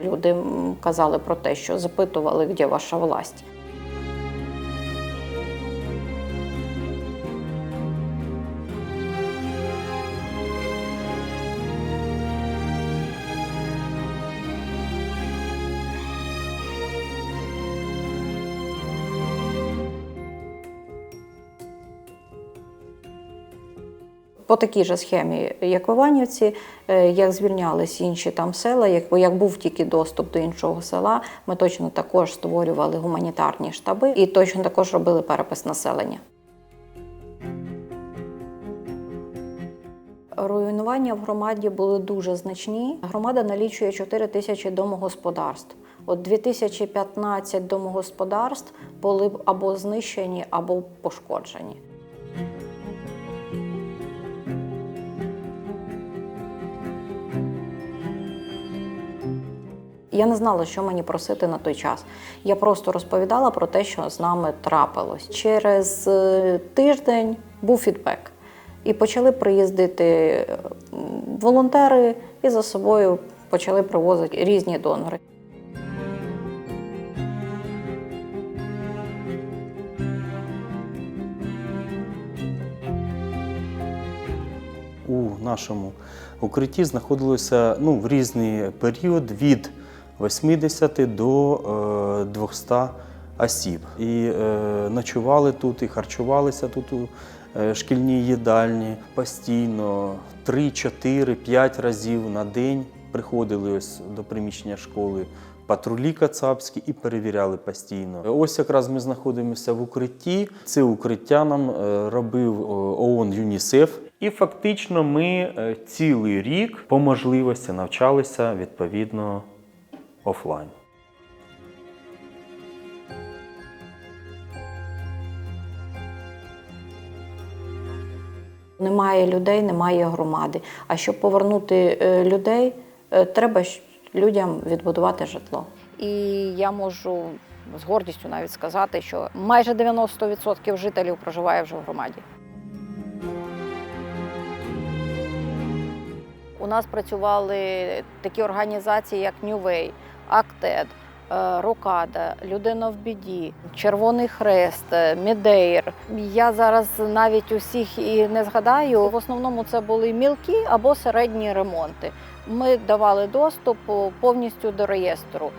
люди казали про те, що запитували, де ваша власть. По такій же схемі, як в Іванівці, е, як звільнялись інші там села, як, як був тільки доступ до іншого села, ми точно також створювали гуманітарні штаби і точно також робили перепис населення. Руйнування в громаді були дуже значні. Громада налічує 4 тисячі домогосподарств. От 2015 домогосподарств були або знищені, або пошкоджені. Я не знала, що мені просити на той час. Я просто розповідала про те, що з нами трапилось. Через е, тиждень був фідбек. І почали приїздити е, волонтери, і за собою почали привозити різні донори. у нашому укритті знаходилося ну, в різний період від 80 до е, 200 осіб. І е, ночували тут, і харчувалися тут у е, шкільній їдальні постійно 3, 4, 5 разів на день приходили ось до приміщення школи. Патрулі кацапські і перевіряли постійно. Ось якраз ми знаходимося в укритті. Це укриття нам е, робив е, ООН ЮНІСЕФ. І фактично ми е, цілий рік по можливості навчалися відповідно офлайн. Немає людей, немає громади. А щоб повернути е, людей, е, треба людям відбудувати житло. І я можу з гордістю навіть сказати, що майже 90% жителів проживає вже в громаді. У нас працювали такі організації, як New Way, Актед, е, Рокада, Людина в біді, Червоний Хрест, Медеїр. Мідейр. Я зараз навіть усіх і не згадаю. В основному це були мілкі або середні ремонти. Ми давали доступ повністю до реєстру.